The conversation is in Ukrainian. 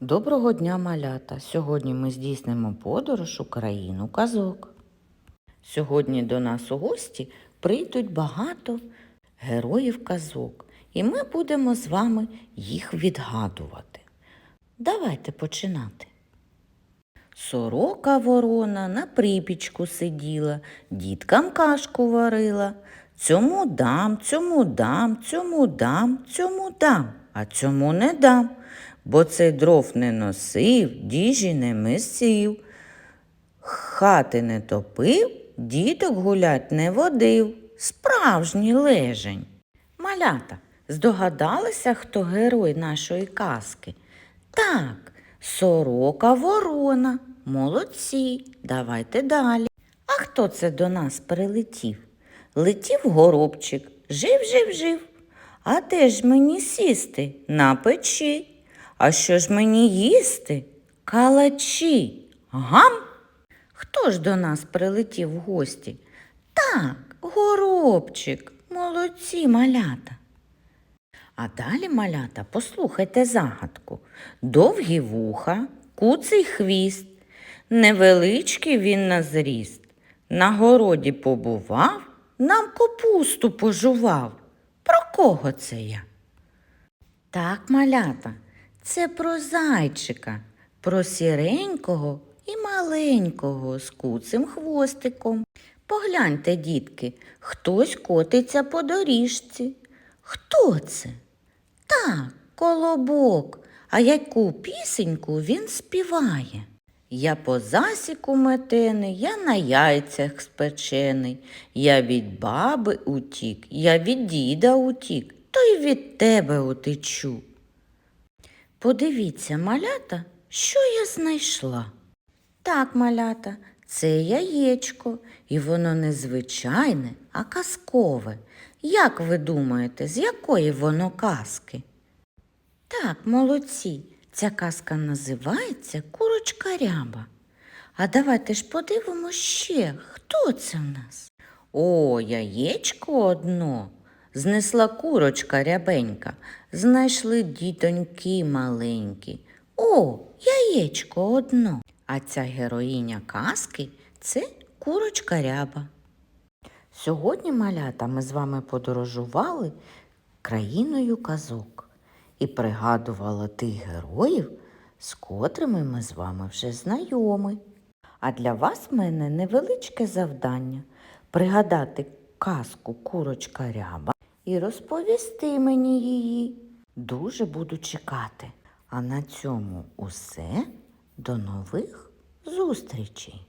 Доброго дня, малята! Сьогодні ми здійснимо подорож у країну казок. Сьогодні до нас у гості прийдуть багато героїв казок, і ми будемо з вами їх відгадувати. Давайте починати. Сорока ворона на припічку сиділа, діткам кашку варила. Цьому дам, цьому дам, цьому дам, цьому дам, а цьому не дам, бо цей дров не носив, діжі не месив, хати не топив, діток гулять не водив, справжній лежень. Малята, здогадалися, хто герой нашої казки? Так, сорока ворона. Молодці, давайте далі. А хто це до нас прилетів? Летів горобчик, жив, жив, жив. А де ж мені сісти? На печі. А що ж мені їсти? Калачі. Гам? Хто ж до нас прилетів в гості? Так, горобчик, молодці малята. А далі, малята, послухайте загадку. Довгі вуха, куций хвіст, невеличкий він на зріст. На городі побував, нам капусту пожував. Про кого це я? Так, малята, це про зайчика, про сіренького і маленького з куцим хвостиком. Погляньте, дітки, хтось котиться по доріжці. Хто це? Так, колобок. А яку пісеньку він співає? Я по засіку метений, я на яйцях спечений, я від баби утік, я від діда утік, то й від тебе утечу. Подивіться, малята, що я знайшла. Так, малята, це яєчко, і воно не звичайне, а казкове. Як ви думаєте, з якої воно казки? Так, молодці, ця казка називається Курочка ряба. А давайте ж подивимось ще, хто це в нас? О, яєчко одно. Знесла курочка рябенька, знайшли дітоньки маленькі. О, яєчко одно. А ця героїня казки це курочка ряба. Сьогодні, малята, ми з вами подорожували країною казок і пригадували тих героїв, з котрими ми з вами вже знайомі. А для вас в мене невеличке завдання пригадати казку курочка ряба і розповісти мені її. Дуже буду чекати. А на цьому усе. До нових зустрічей!